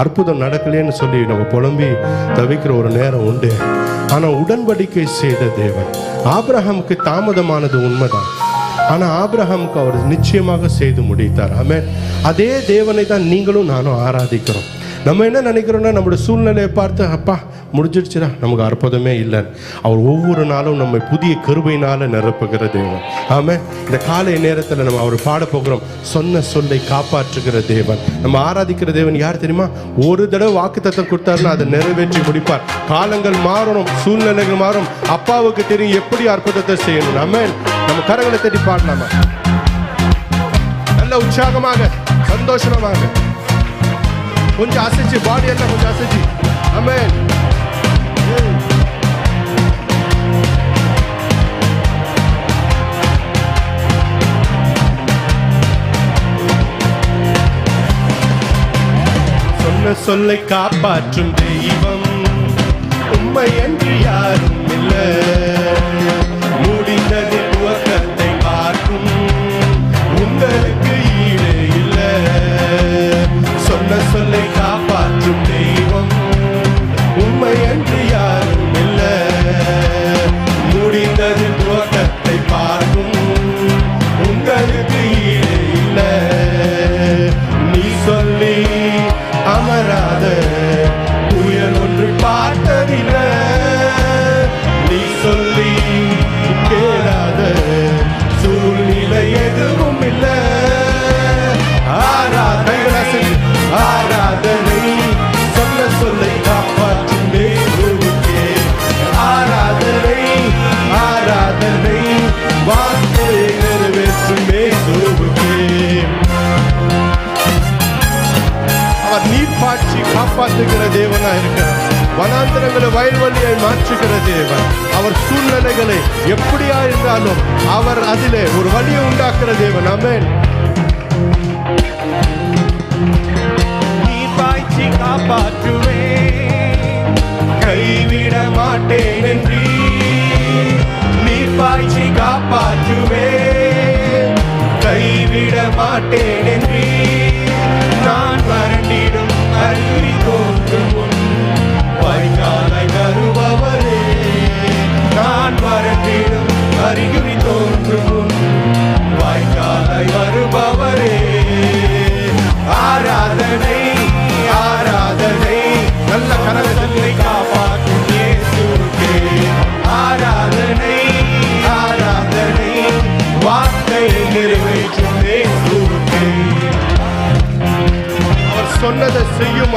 அற்புதம் நடக்கலைன்னு சொல்லி நம்ம புலம்பி தவிக்கிற ஒரு நேரம் உண்டு. ஆனால் உடன்படிக்கை செய்த தேவன். ஆப்ரஹாமுக்கு தாமதமானது உண்மைதான். ஆனால் ஆப்ரஹாமுக்கு அவர் நிச்சயமாக செய்து முடித்தார். ஆமே அதே தேவனை தான் நீங்களும் நானும் ஆராதிக்கிறோம். நம்ம என்ன நினைக்கிறோம்னா நம்மளோட சூழ்நிலையை பார்த்து அப்பா முடிஞ்சிடுச்சுடா. நமக்கு அற்புதமே இல்லை. அவர் ஒவ்வொரு நாளும் நம்மை புதிய கருவையினால் நிரப்புகிற தேவன். ஆம இந்த காலை நேரத்தில் நம்ம அவர் பாட போகிறோம். சொன்ன சொல்லை காப்பாற்றுகிற தேவன். நம்ம ஆராதிக்கிற தேவன் யார் தெரியுமா? ஒரு தடவை வாக்குத்தத்தம் கொடுத்தாருன்னா அதை நிறைவேற்றி முடிப்பார். காலங்கள் மாறணும் சூழ்நிலைகள் மாறும். அப்பாவுக்கு தெரியும் எப்படி அற்புதத்தை செய்யணும். நம்ம நம்ம கரங்களை தட்டி பாடலாமா? நல்ல உற்சாகமாக சந்தோஷமாக. கொஞ்சம் அசைச்சு பாடி எல்லாம் கொஞ்சம் அசைச்சு. ஆமென். சொல்லை காப்பாற்றும் தெய்வம். அவர் நீர்பாய்ச்சி காப்பாற்றுகிற தேவனா இருக்கிறார். வனாந்திரங்களை வயல்வெளியை மாற்றுகிற தேவன். அவர் சூழ்நிலைகளை எப்படியா இருந்தாலும் அவர் அதிலே ஒரு வழியை உண்டாக்குற தேவன். அமேன் நீர் பாய்ச்சி காப்பாற்றுவேன். கைவிட மாட்டேன் என்று நீர் பாய்ச்சி காப்பாற்றுவேன். கைவிட மாட்டேன்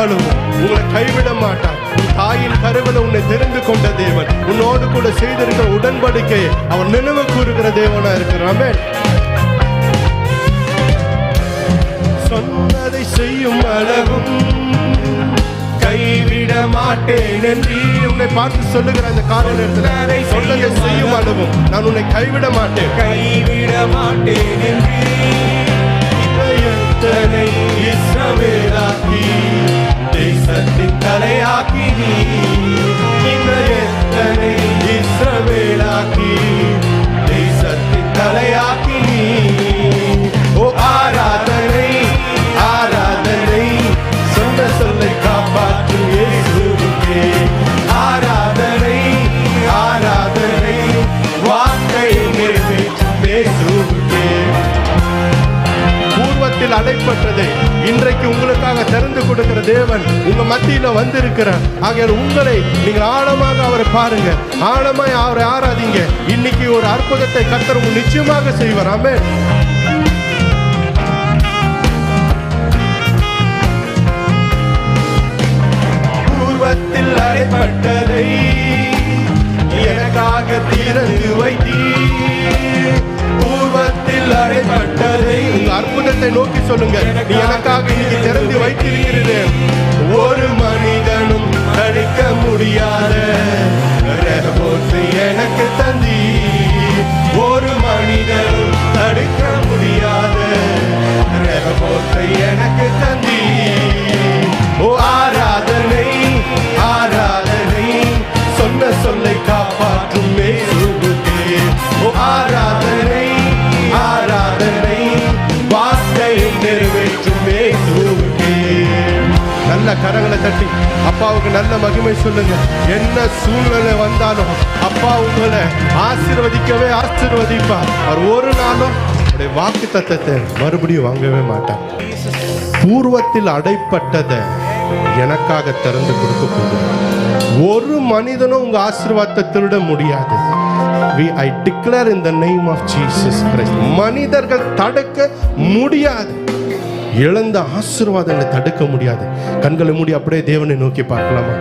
அளவும் உங்களை கைவிட மாட்டார். உன் தாயின் கருவில உன்னை தெரிந்து கொண்ட தேவன் உன்னோடு கூட செய்திருக்கிற உடன்படிக்கையை அவர் நினைவு கூறுகிற தேவனா இருக்கிறாமே சொன்னதை செய்யும் அளவும் கைவிட மாட்டேன் என்று உன்னை பார்த்து சொல்லுகிற அந்த கால நேரத்தில் சொன்னதை செய்யும் அளவும் நான் உன்னை கைவிட மாட்டேன். கைவிட மாட்டேன் என்று இதயத்தனை இஸ்ரவேலாக்கி பூர்வத்தில் அடைப்பட்டதை. இன்றைக்கு உங்களுக்காக திறந்து கொடுக்கிற தேவன் உங்க மத்தியில வந்திருக்கிறார். ஆகையால் உங்களை நீங்கள் ஆழமாக அவரை பாருங்க. ஆழமாய் அவரை ஆராதிங்க. இன்னைக்கு ஒரு அற்புதத்தை கத்தர் நிச்சயமாக செய்வார். ஆமென். பூர்வத்தில் அடைப்பட்டதை எனக்காக திறந்து வைத்தீர். அற்புதத்தை நோக்கி சொல்லுங்க நீ எனக்காக இன்னைக்கு திறந்து வைத்திருக்கிறேன் ஒரு மனிதனும் அழிக்க முடியாத எனக்கு தந்தி. தட்டி அப்பாவுக்கு நல்ல மகிமை சொல்லுங்க. என்ன சூழ்நிலை வந்தாலும் அப்பா உங்களை ஆசீர்வதிக்கவே ஆசீர்வதிப்பார். அவர் ஒரு நாளும் அவருடைய வாக்கு தத்தத்தை மறுபடியும் வாங்கவே மாட்டார். பூர்வத்தில் அடைப்பட்டதை எனக்காக திறந்து கொடுக்க போகிறார். ஒரு மனிதனும் உங்க ஆசீர்வாதத்தை திருட முடியாது. We I declare in the name of Jesus Christ மனிதர்கள் தடுக்க முடியாது. இழந்த ஆசீர்வாதங்களை தடுக்க முடியாது. கண்களை மூடி அப்படியே தேவனை நோக்கி பார்க்கலாமா?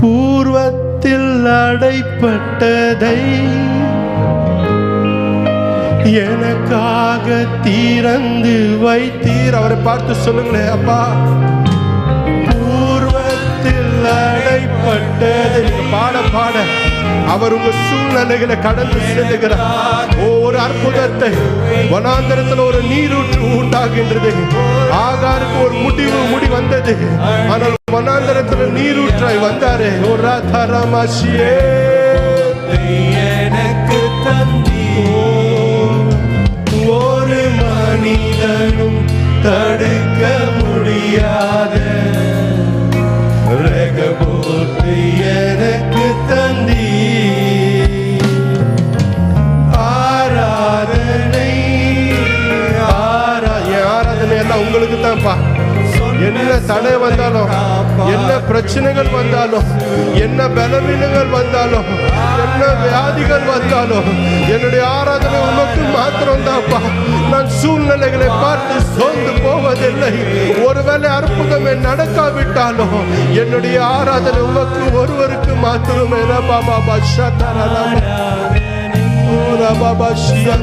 பூர்வத்தில் அடைப்பட்டதை எனக்காக தீரந்து வைத்தீர். அவரை பார்த்து சொல்லுங்களேன் அப்பா. பூர்வத்தில் அடைப்பட்டதை. பாட பாட. அவர் உங்க சூழ்நிலைகளை கடந்து செல்லுகிறார். ஒரு அற்புதத்தை வனாந்தரத்தில் ஒரு நீரூற்று உண்டாகின்றது. ஆகாருக்கு ஒரு முடிவு முடி வந்தது. ஆனால் வனாந்தரத்தில் நீரூற்றாய் வந்தாரே. ஒரு ராதா ராமாசியே. எனக்கு தந்தி. ஒரு மனிதனும் தடுக்க முடியாது தடை வந்தாலும் என்ன பிரச்சனைகள் வந்தாலும் என்ன பலவீனங்கள் வந்தாலும் என்ன வியாதிகள் வந்தாலும் என்னுடைய ஆராதனை உனக்கு மாத்திரம் தான்ப்பா நான் சூழ்நிலைகளை பார்த்து சோர்ந்து போவதில்லை. ஒருவேளை அற்புதமே நடக்காவிட்டாலும் என்னுடைய ஆராதனை உனக்கு ஒருவருக்கு மாத்திரமே. பாபா பாஷா ஓ ரபா பாஷா